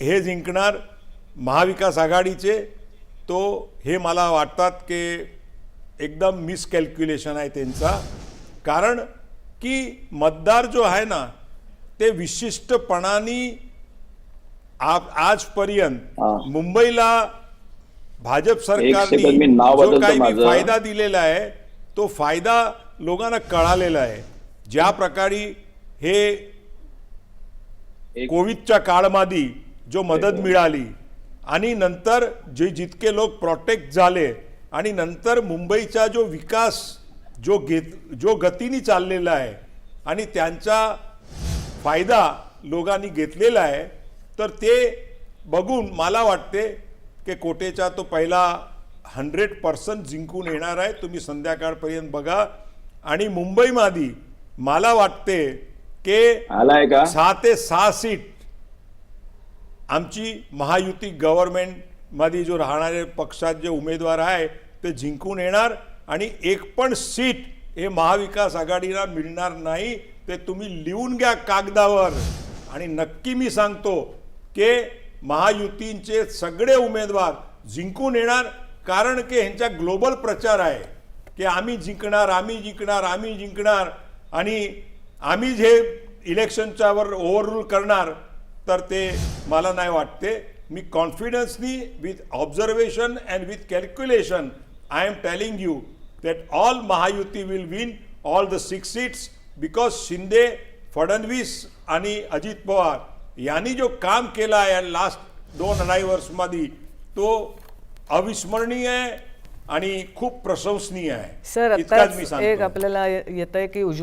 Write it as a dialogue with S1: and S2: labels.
S1: हे जिंकणार महाविकास आघाडीचे तो हे मला वाटतात की एकदम मिसकॅल्क्युलेशन आहे त्यांचा कारण की मतदार जो आहे ना ते विशिष्टपणाने आप आजपर्यंत. मुंबईला भाजप सरकारने जो काही. फायदा दिलेला आहे तो फायदा लोकांना कळालेला आहे ज्या प्रकारे हे कोविडच्या काळामध्ये जो मदत मिळाली आणि नंतर जे जितके लोक प्रोटेक्ट झाले आणि नंतर मुंबईचा जो विकास जो घेत जो गतीने चाललेला आहे आणि त्यांचा फायदा लोकांनी घेतलेला आहे तर ते बघून मला वाटते की कोटेचा तो पहिला हंड्रेड पर्सेंट जिंकून येणार आहे. तुम्ही संध्याकाळपर्यंत बघा. आणि मुंबईमध्ये मला वाटते की
S2: आलाय का?
S1: सहा ते सहा सीट आमची महायुती गव्हर्नमेंटमध्ये जो राहणारे पक्षात जे उमेदवार आहे ते जिंकून येणार आणि एक पण सीट हे महाविकास आघाडीला मिळणार नाही ते तुम्ही लिहून घ्या कागदावर. आणि नक्की मी सांगतो की महायुतींचे सगळे उमेदवार जिंकून येणार कारण की ह्यांचा ग्लोबल प्रचार आहे की आम्ही जिंकणार आम्ही जिंकणार आम्ही जिंकणार आणि आम्ही जे इलेक्शनच्यावर ओव्हररूल करणार तर ते मला नाही वाटते मी कॉन्फिडन्सनी with observation and with calculation I am telling you that all Mahayuti will win all the six seats because Shinde Fadnavis आणि अजित पवार यांनी जो काम केला आहे लास्ट दोन अढाई वर्षमध्ये तो अविस्मरणीय आहे आणि खूप प्रशंसनीय आहे
S3: सर. एक आपल्याला येत आहे की उज्ज्वल